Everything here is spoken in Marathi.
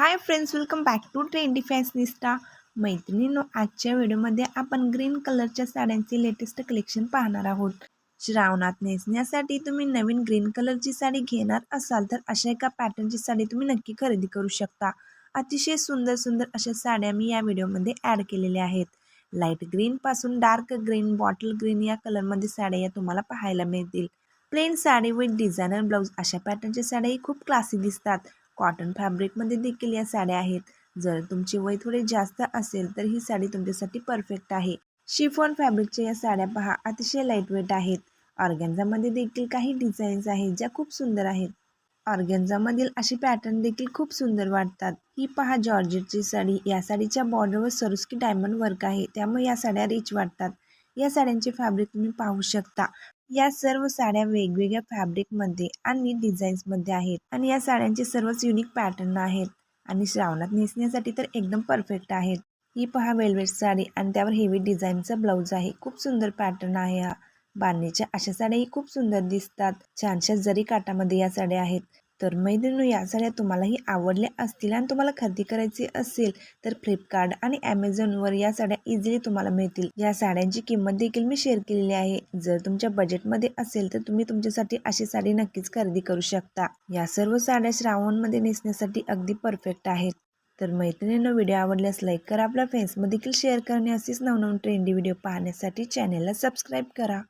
Hi friends welcome back to trendy fashionista मैत्रिणींनो आजच्या व्हिडिओमध्ये आपण ग्रीन कलरच्या साड्यांचे लेटेस्ट कलेक्शन पाहणार आहोत. श्रावणात नेसण्यासाठी तुम्ही नवीन ग्रीन कलरची साडी घेणार असाल तर अशा एका पॅटर्नची साडी तुम्ही नक्की खरेदी करू शकता. अतिशय सुंदर सुंदर अशा साड्या मी या व्हिडिओमध्ये ॲड केलेल्या आहेत. लाइट ग्रीनपासून डार्क ग्रीन बॉटल ग्रीन या कलरमध्ये साड्या या तुम्हाला पाहायला मिळतील. Plain sari with designer blouse अशा पॅटर्नच्या साड्याही खूप क्लासी दिसतात. कॉटन फॅब्रिकमध्ये देखील या साड्या आहेत. जर तुमचे वय थोडे जास्त असेल तर ही साडी तुमच्यासाठी परफेक्ट आहे. शिफॉन फॅब्रिकच्या या साड्या पहा अतिशय लाईटवेट आहेत. ऑर्गॅन्झामध्ये देखील काही डिझाईन्स आहेत ज्या खूप सुंदर आहेत. ऑर्गॅन्झामधील अशी पॅटर्न देखील खूप सुंदर वाटतात. ही पहा जॉर्जेटची साडी. या साडीच्या बॉर्डरवर सरुस्की डायमंड वर्क आहे. त्यामुळे या साड्या रिच वाटतात. या साड्यांचे फॅब्रिक तुम्ही पाहू शकता. या सर्व साड्या वेगवेगळ्या फॅब्रिकमध्ये आणि डिझाईन्समध्ये आहेत. आणि या साड्यांचे सर्वच युनिक पॅटर्न आहेत. आणि श्रावणात नेसण्यासाठी तर एकदम परफेक्ट आहेत. ही पहा वेलवेट साडी आणि त्यावर हेवी डिझाईनचा ब्लाऊज आहे. खूप सुंदर पॅटर्न आहे हा. बांधणीच्या अशा साड्याही खूप सुंदर दिसतात. छानशा जरी काटामध्ये या साड्या आहेत. तर मैत्रिणी या साड्या तुम्हालाही आवडल्या असतील आणि तुम्हाला खरेदी करायची असेल तर फ्लिपकार्ट आणि ॲमेझॉनवर या साड्या इझिली तुम्हाला मिळतील. या साड्यांची किंमत देखील मी शेअर केलेली आहे. जर तुमच्या बजेटमध्ये असेल तर तुम्ही तुमच्यासाठी अशी साडी नक्कीच खरेदी करू शकता. या सर्व साड्या श्रावणमध्ये नेसण्यासाठी अगदी परफेक्ट आहेत. तर मैत्रिणींना व्हिडिओ आवडल्यास लाईक करा. आपल्या फ्रेंड्समध्ये देखील शेअर करणे असेच नवनवीन ट्रेंडी व्हिडिओ पाहण्यासाठी चॅनलला सबस्क्राईब करा.